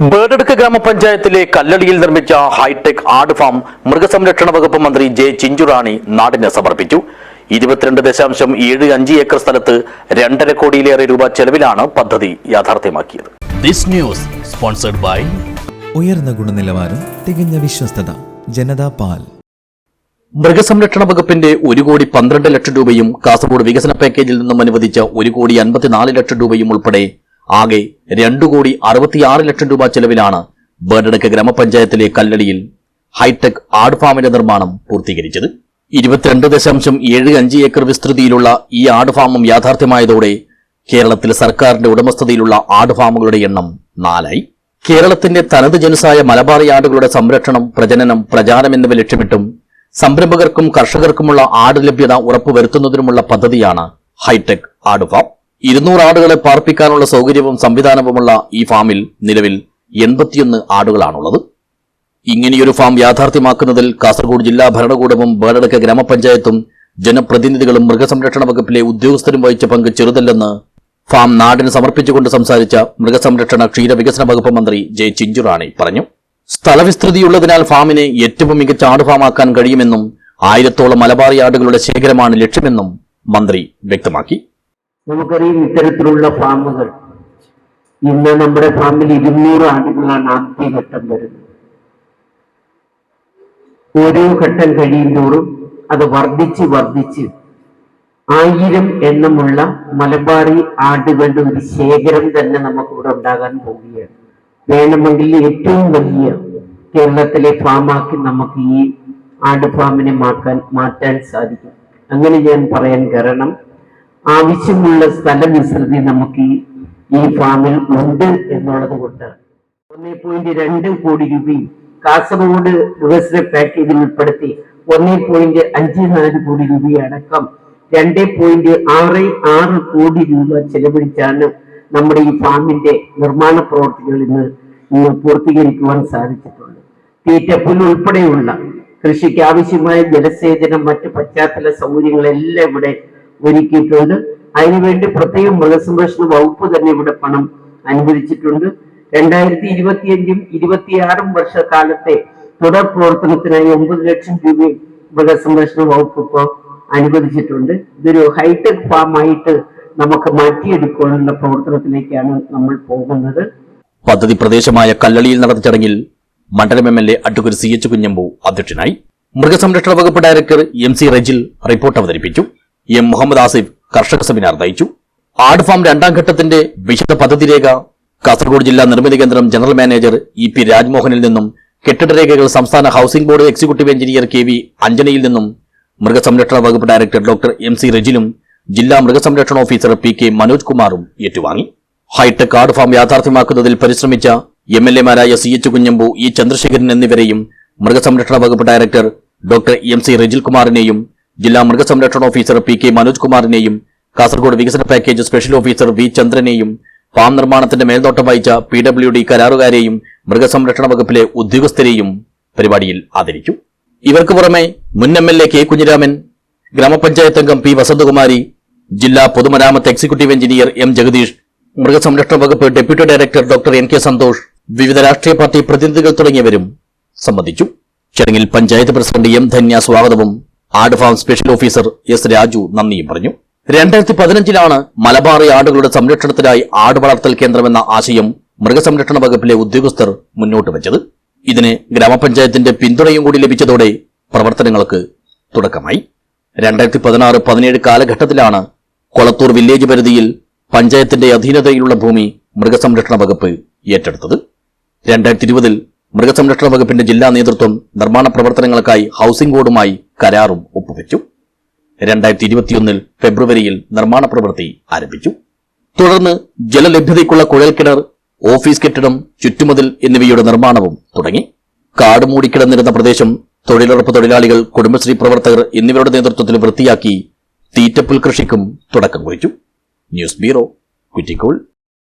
ബേഡടുക്ക് ഗ്രാമപഞ്ചായത്തിലെ കല്ലടിയിൽ നിർമ്മിച്ച ഹൈടെക് ആട് ഫാം മൃഗസംരക്ഷണ വകുപ്പ് മന്ത്രി ജെ ചിഞ്ചുറാണി നാടിന് സമർപ്പിച്ചു. ഇരുപത്തിരണ്ട് ദശാംശം ഏഴ് അഞ്ച് ഏക്കർ സ്ഥലത്ത് രണ്ടര കോടിയിലേറെ രൂപ ചെലവിലാണ് പദ്ധതി യാഥാർത്ഥ്യമാക്കിയത്. ദിസ് ന്യൂസ് സ്പോൺസർഡ് ബൈ ഉയർന്ന ഗുണനിലവാരം തികഞ്ഞ വിശ്വസ്തത ജനതാ പാൽ. മൃഗസംരക്ഷണ വകുപ്പിന്റെ ഒരു കോടി പന്ത്രണ്ട് ലക്ഷം രൂപയും കാസർഗോഡ് വികസന പാക്കേജിൽ നിന്നും അനുവദിച്ച ഒരു കോടി അൻപത്തിനാല് ലക്ഷം രൂപയും ഉൾപ്പെടെ ആകെ രണ്ടു കോടി അറുപത്തിയാറ് ലക്ഷം രൂപ ചെലവിലാണ് ബേർഡടക്ക് ഗ്രാമപഞ്ചായത്തിലെ കല്ലടിയിൽ ഹൈടെക് ആട് ഫാമിന്റെ നിർമ്മാണം പൂർത്തീകരിച്ചത്. ഇരുപത്തിരണ്ട് ദശാംശം ഏഴ് അഞ്ച് ഏക്കർ വിസ്തൃതിയിലുള്ള ഈ ആട് ഫാമും യാഥാർത്ഥ്യമായതോടെ കേരളത്തിൽ സർക്കാരിന്റെ ഉടമസ്ഥതയിലുള്ള ആട് ഫാമുകളുടെ എണ്ണം നാലായി. കേരളത്തിന്റെ തനത് ജനുസായ മലബാറി ആടുകളുടെ സംരക്ഷണം പ്രജനനം പ്രചാരം എന്നിവ ലക്ഷ്യമിട്ടും സംരംഭകർക്കും കർഷകർക്കുമുള്ള ആട് ലഭ്യത ഉറപ്പുവരുത്തുന്നതിനുമുള്ള പദ്ധതിയാണ് ഹൈടെക് ആട് ഫാം. ഇരുന്നൂറ് ആടുകളെ പാർപ്പിക്കാനുള്ള സൗകര്യവും സംവിധാനവുമുള്ള ഈ ഫാമിൽ നിലവിൽ എൺപത്തിയൊന്ന് ആടുകളാണുള്ളത്. ഇങ്ങനെയൊരു ഫാം യാഥാർത്ഥ്യമാക്കുന്നതിൽ കാസർഗോഡ് ജില്ലാ ഭരണകൂടവും ബേഡടക്ക ഗ്രാമപഞ്ചായത്തും ജനപ്രതിനിധികളും മൃഗസംരക്ഷണ വകുപ്പിലെ ഉദ്യോഗസ്ഥരും വഹിച്ച പങ്ക് ചെറുതല്ലെന്ന് ഫാം നാടിന് സമർപ്പിച്ചുകൊണ്ട് സംസാരിച്ച മൃഗസംരക്ഷണ ക്ഷീരവികസന വകുപ്പ് മന്ത്രി ജെ ചിഞ്ചുറാണി പറഞ്ഞു. സ്ഥലവിസ്തൃതിയുള്ളതിനാൽ ഫാമിനെ ഏറ്റവും മികച്ച ആടുഫാമാക്കാൻ കഴിയുമെന്നും ആയിരത്തോളം മലബാറി ആടുകളുടെ ശേഖരമാണ് ലക്ഷ്യമെന്നും മന്ത്രി വ്യക്തമാക്കി. നമുക്കറിയാം ഇത്തരത്തിലുള്ള ഫാമുകൾ ഇന്ന് നമ്മുടെ ഫാമിൽ ഇരുന്നൂറ് ആടുകളാണ് ആദ്യഘട്ടം വരുന്നത്. ഓരോ ഘട്ടം കഴിയുന്തോറും അത് വർദ്ധിച്ച് വർദ്ധിച്ച് ആയിരം എണ്ണമുള്ള മലബാറി ആടുകളുടെ ഒരു ശേഖരം തന്നെ നമുക്കിവിടെ ഉണ്ടാകാൻ പോവുകയാണ്. വേണമെങ്കിൽ ഏറ്റവും വലിയ കേരളത്തിലെ ഫാമാക്കി നമുക്ക് ഈ ആട് ഫാമിനെ മാക്കാൻ മാറ്റാൻ സാധിക്കും. അങ്ങനെ ഞാൻ പറയാൻ കാരണം ആവശ്യമുള്ള സ്ഥല വിസ്തൃതി നമുക്ക് ഈ ഫാമിൽ ഉണ്ട് എന്നുള്ളത് കൊണ്ട് ഒന്നേ പോയിന്റ് രണ്ട് കോടി രൂപയും കാസർഗോഡ് വികസന പാക്കേജിൽ ഉൾപ്പെടുത്തി ഒന്നേ പോയിന്റ് അഞ്ച് നാല് കോടി രൂപയടക്കം രണ്ട് പോയിന്റ് ആറ് ആറ് കോടി രൂപ ചെലവഴിച്ചാണ് നമ്മുടെ ഈ ഫാമിന്റെ നിർമ്മാണ പ്രവർത്തികൾ ഇന്ന് പൂർത്തീകരിക്കുവാൻ സാധിച്ചിട്ടുള്ളത്. തീറ്റപ്പുൽ ഉൾപ്പെടെയുള്ള കൃഷിക്ക് ആവശ്യമായ ജലസേചനം മറ്റ് പശ്ചാത്തല സൗകര്യങ്ങളെല്ലാം ഇവിടെ ഒരുക്കിയിട്ടുണ്ട്. അതിനുവേണ്ടി പ്രത്യേകം മൃഗസംരക്ഷണ വകുപ്പ് തന്നെ ഇവിടെ പണം അനുവദിച്ചിട്ടുണ്ട്. രണ്ടായിരത്തി ഇരുപത്തിയഞ്ചും ഇരുപത്തിയാറും വർഷക്കാലത്തെ തുടർ പ്രവർത്തനത്തിനായി ഒമ്പത് ലക്ഷം രൂപയും മൃഗസംരക്ഷണ വകുപ്പ് ഇപ്പോൾ അനുവദിച്ചിട്ടുണ്ട്. ഇതൊരു ഹൈടെക് ഫാം ആയിട്ട് നമുക്ക് മാറ്റിയെടുക്കാനുള്ള പ്രവർത്തനത്തിലേക്കാണ് നമ്മൾ പോകുന്നത്. പദ്ധതി പ്രദേശമായ കല്ലളിയിൽ നടന്ന ചടങ്ങിൽ മണ്ഡലം M L A advocate C H Kunhambu അധ്യക്ഷനായി. മൃഗസംരക്ഷണ വകുപ്പ് director M C Rejil report അവതരിപ്പിച്ചു. എം മുഹമ്മദ് ആസിഫ് കർഷക സെമിനാർ നയിച്ചു. ആട് ഫാം രണ്ടാം ഘട്ടത്തിന്റെ വിശദ പദ്ധതി രേഖ കാസർഗോഡ് ജില്ലാ നിർമ്മിതി കേന്ദ്രം ജനറൽ മാനേജർ ഇ പി രാജ്മോഹനിൽ നിന്നും കെട്ടിട രേഖകൾ സംസ്ഥാന housing board executive engineer K V അഞ്ജനയിൽ നിന്നും മൃഗസംരക്ഷണ വകുപ്പ് ഡയറക്ടർ ഡോക്ടർ എം സി റെജിലും ജില്ലാ മൃഗസംരക്ഷണ ഓഫീസർ പി കെ മനോജ് കുമാറും ഏറ്റുവാങ്ങി. ഹൈടെക് ആട് ഫാം യാഥാർത്ഥ്യമാക്കുന്നതിൽ പരിശ്രമിച്ച M L എമാരായ C H Kunhambu E Chandrasekharan എന്നിവരെയും മൃഗസംരക്ഷണ വകുപ്പ് director doctor M C Rejil കുമാറിനെയും ജില്ലാ മൃഗസംരക്ഷണ ഓഫീസർ പി കെ മനോജ് കുമാറിനെയും കാസർഗോഡ് വികസന പാക്കേജ് സ്പെഷ്യൽ ഓഫീസർ വി ചന്ദ്രനെയും ഫാം നിർമ്മാണത്തിന്റെ മേൽനോട്ടം വഹിച്ച പി ഡബ്ല്യു ഡി കരാറുകാരെയും മൃഗസംരക്ഷണ വകുപ്പിലെ ഉദ്യോഗസ്ഥരെയും പരിപാടിയിൽ ആദരിച്ചു. ഇവർക്ക് പുറമെ മുൻ M L A K Kunhiraman ഗ്രാമപഞ്ചായത്ത് അംഗം പി വസന്തകുമാരി ജില്ലാ പൊതുമരാമത്ത് എക്സിക്യൂട്ടീവ് എഞ്ചിനീയർ എം ജഗദീഷ് മൃഗസംരക്ഷണ വകുപ്പ് deputy director doctor N K Santhosh വിവിധ രാഷ്ട്രീയ പാർട്ടി പ്രതിനിധികൾ തുടങ്ങിയവരും സംബന്ധിച്ചു. ചടങ്ങിൽ പഞ്ചായത്ത് പ്രസിഡന്റ് എം ധന്യ സ്വാഗതവും ആട് farm special officer S Raju നന്ദിയും പറഞ്ഞു. രണ്ടായിരത്തി പതിനഞ്ചിലാണ് മലബാറി ആടുകളുടെ സംരക്ഷണത്തിനായി ആട് വളർത്തൽ കേന്ദ്രമെന്ന ആശയം മൃഗസംരക്ഷണ വകുപ്പിലെ ഉദ്യോഗസ്ഥർ മുന്നോട്ട് വെച്ചത്. ഇതിന് ഗ്രാമപഞ്ചായത്തിന്റെ പിന്തുണയും കൂടി ലഭിച്ചതോടെ പ്രവർത്തനങ്ങൾക്ക് തുടക്കമായി. രണ്ടായിരത്തി പതിനാറ് പതിനേഴ് കാലഘട്ടത്തിലാണ് കൊളത്തൂർ വില്ലേജ് പരിധിയിൽ പഞ്ചായത്തിന്റെ അധീനതയിലുള്ള ഭൂമി മൃഗസംരക്ഷണ വകുപ്പ് ഏറ്റെടുത്തത്. രണ്ടായിരത്തി ഇരുപതിൽ മൃഗസംരക്ഷണ വകുപ്പിന്റെ ജില്ലാ നേതൃത്വം നിർമ്മാണ പ്രവർത്തനങ്ങൾക്കായി ഹൌസിംഗ് ബോർഡുമായി കരാറും ഒപ്പുവെച്ചു. രണ്ടായിരത്തി ഇരുപത്തിയൊന്നിൽ ഫെബ്രുവരിയിൽ നിർമ്മാണ പ്രവൃത്തി ആരംഭിച്ചു. തുടർന്ന് ജലലഭ്യതയ്ക്കുള്ള കുഴൽക്കിണർ ഓഫീസ് കെട്ടിടം ചുറ്റുമതിൽ എന്നിവയുടെ നിർമ്മാണവും തുടങ്ങി. കാട് മൂടിക്കിടന്നിരുന്ന പ്രദേശം തൊഴിലുറപ്പ് തൊഴിലാളികൾ കുടുംബശ്രീ പ്രവർത്തകർ എന്നിവരുടെ നേതൃത്വത്തിൽ വൃത്തിയാക്കി തീറ്റപ്പുൽ കൃഷിക്കും തുടക്കം കുറിച്ചു. News bureau Kuttikol